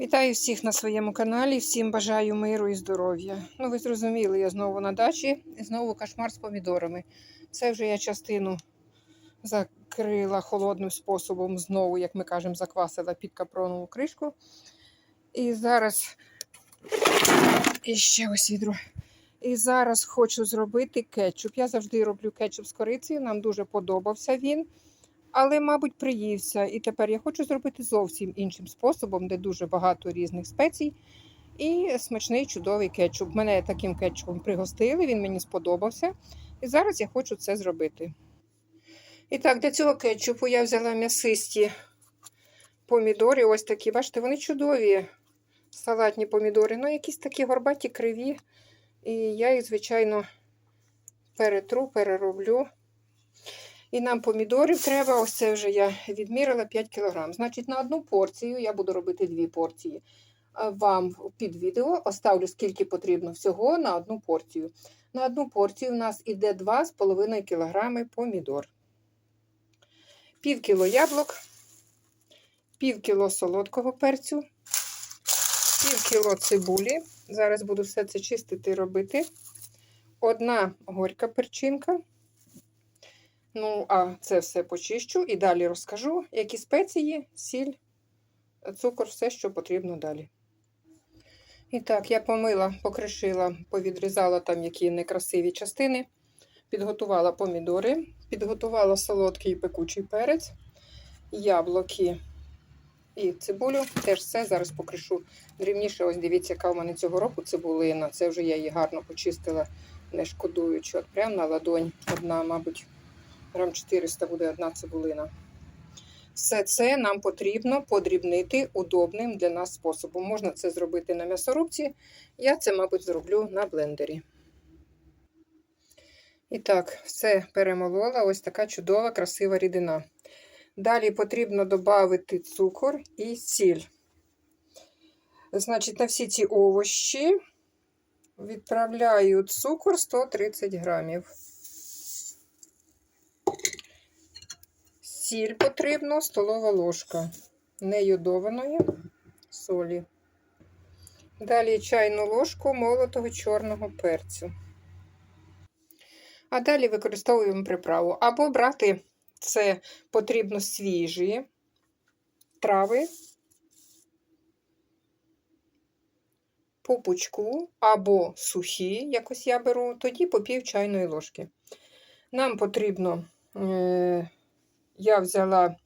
Вітаю всіх на своєму каналі, всім бажаю миру і здоров'я. Ну, ви зрозуміли, я знову на дачі і знову кошмар з помідорами. Це вже я частину закрила холодним способом, знову, як ми кажемо, заквасила під капронову кришку. І зараз і ще ось відро. І зараз хочу зробити кетчуп. Я завжди роблю кетчуп з корицею, нам дуже подобався він але, мабуть, приївся. І тепер я хочу зробити зовсім іншим способом, де дуже багато різних спецій. І смачний чудовий кетчуп. Мене таким кетчупом пригостили, він мені сподобався. І зараз я хочу це зробити. І так, для цього кетчупу я взяла м'ясисті помідори. Ось такі, бачите, вони чудові салатні помідори. Ну, якісь такі горбаті, криві. І я їх, звичайно, перетру, перероблю. І нам помідорів треба, ось це вже я відмірила 5 кг. Значить, на одну порцію я буду робити дві порції. Вам під відео оставлю, скільки потрібно всього на одну порцію. На одну порцію у нас іде 2,5 кг помідор. Пів кіло яблук, пів кіло солодкого перцю, пів кіло цибулі. Зараз буду все це чистити і робити. Одна горька перчинка. Ну, а це все почищу і далі розкажу, які спеції, сіль, цукор, все, що потрібно далі. І так, я помила, покришила, повідрізала там які некрасиві частини, підготувала помідори, підготувала солодкий і пекучий перець, яблуки і цибулю. Теж все зараз покришу дрібніше. Ось дивіться, яка в мене цього року цибулина. Це вже я її гарно почистила, не шкодуючи. От прямо на ладонь одна, мабуть грам 400 буде одна цибулина. Все це нам потрібно подрібнити удобним для нас способом. Можна це зробити на м'ясорубці. Я це, мабуть, зроблю на блендері. І так, все перемолола. Ось така чудова, красива рідина. Далі потрібно додати цукор і сіль. Значить, на всі ці овощі відправляю цукор 130 грамів. Сіль потрібно столова ложка нейодованої солі. Далі чайну ложку молотого чорного перцю. А далі використовуємо приправу. Або брати це потрібно свіжі трави, по пучку, або сухі, якось я беру, тоді по пів чайної ложки. Нам потрібно. Е я взяла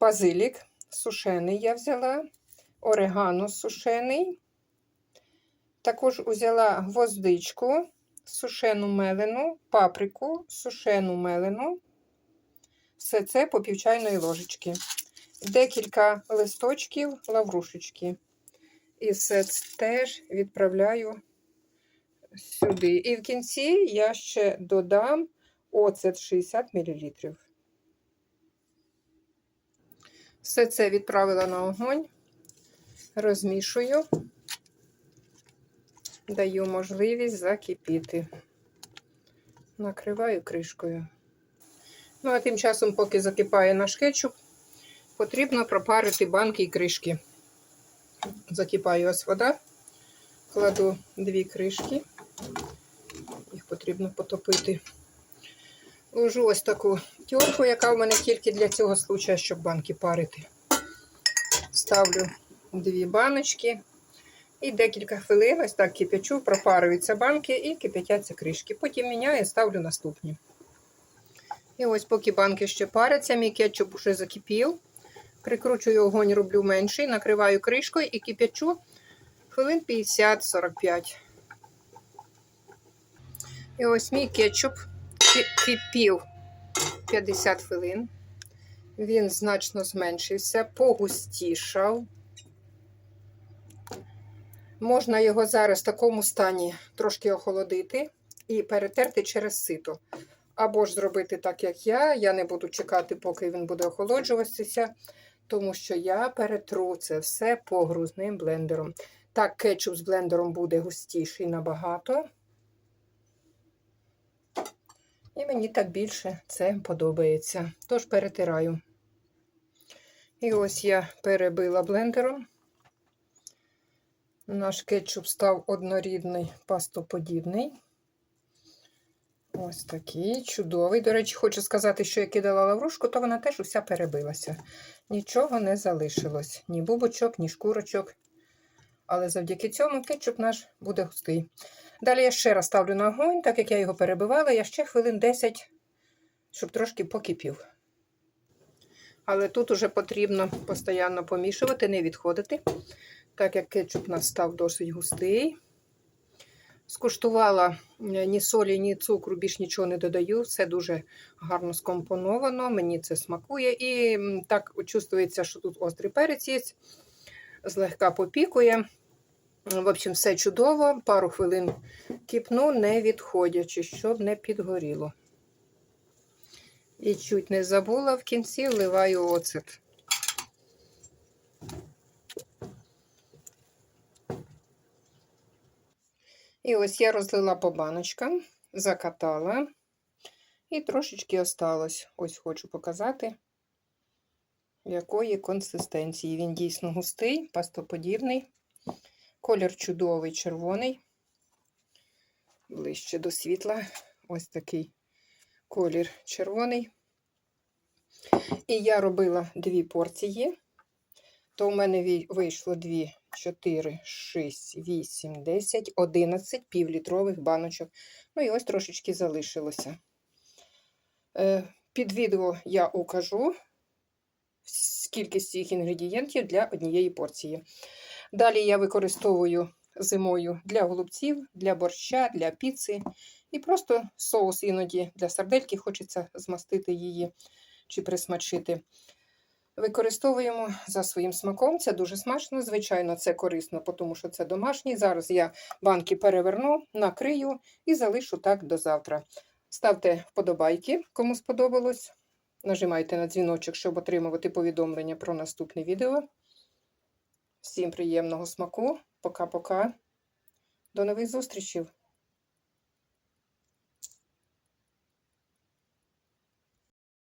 базилік сушений я взяла, орегано сушений. Також взяла гвоздичку, сушену мелену, паприку, сушену мелену. Все це по півчайної ложечки. Декілька листочків лаврушечки. І все це теж відправляю сюди. І в кінці я ще додам оцет 60 мл. Все це відправила на огонь, розмішую, даю можливість закипіти. Накриваю кришкою. Ну, а тим часом, поки закипає наш кетчуп, потрібно пропарити банки і кришки. Закипає ось вода, кладу дві кришки, їх потрібно потопити. Ложу ось таку терку, яка в мене тільки для цього случаю, щоб банки парити. Ставлю дві баночки. І декілька хвилин ось так кипячу, пропарюються банки і кипятяться кришки. Потім міняю і ставлю наступні. І ось, поки банки ще паряться, мій кетчуп вже закипів. Прикручую огонь, роблю менший, накриваю кришкою і кипячу хвилин 50-45. І ось мій кетчуп кипів 50 хвилин. Він значно зменшився, погустішав. Можна його зараз в такому стані трошки охолодити і перетерти через сито. Або ж зробити так, як я. Я не буду чекати, поки він буде охолоджуватися, тому що я перетру це все погрузним блендером. Так, кетчуп з блендером буде густіший набагато. І мені так більше це подобається. Тож перетираю. І ось я перебила блендером. Наш кетчуп став однорідний, пастоподібний. Ось такий чудовий. До речі, хочу сказати, що я кидала лаврушку, то вона теж уся перебилася. Нічого не залишилось. Ні бубочок, ні шкурочок. Але завдяки цьому кетчуп наш буде густий. Далі я ще раз ставлю на огонь, так як я його перебивала, я ще хвилин 10, щоб трошки покипів. Але тут уже потрібно постійно помішувати, не відходити, так як кетчуп у нас став досить густий. Скуштувала е, ні солі, ні цукру, більш нічого не додаю. Все дуже гарно скомпоновано, мені це смакує. І так чувствується, що тут острий перець є, злегка попікує. В общем, все чудово. Пару хвилин кипну, не відходячи, щоб не підгоріло. І чуть не забула, в кінці вливаю оцет. І ось я розлила по баночкам, закатала. І трошечки осталось. Ось хочу показати, якої консистенції. Він дійсно густий, пастоподібний. Колір чудовий, червоний. Ближче до світла. Ось такий колір червоний. І я робила дві порції. То у мене вийшло 2, 4, 6, 8, 10, 11 півлітрових баночок. Ну і ось трошечки залишилося. Е, Під відео я укажу кількість цих інгредієнтів для однієї порції. Далі я використовую зимою для голубців, для борща, для піци. І просто соус іноді для сардельки хочеться змастити її чи присмачити. Використовуємо за своїм смаком. Це дуже смачно. Звичайно, це корисно, тому що це домашній. Зараз я банки переверну, накрию і залишу так до завтра. Ставте вподобайки, кому сподобалось. Нажимайте на дзвіночок, щоб отримувати повідомлення про наступне відео. Всім приємного смаку. Пока-пока. До нових зустрічей!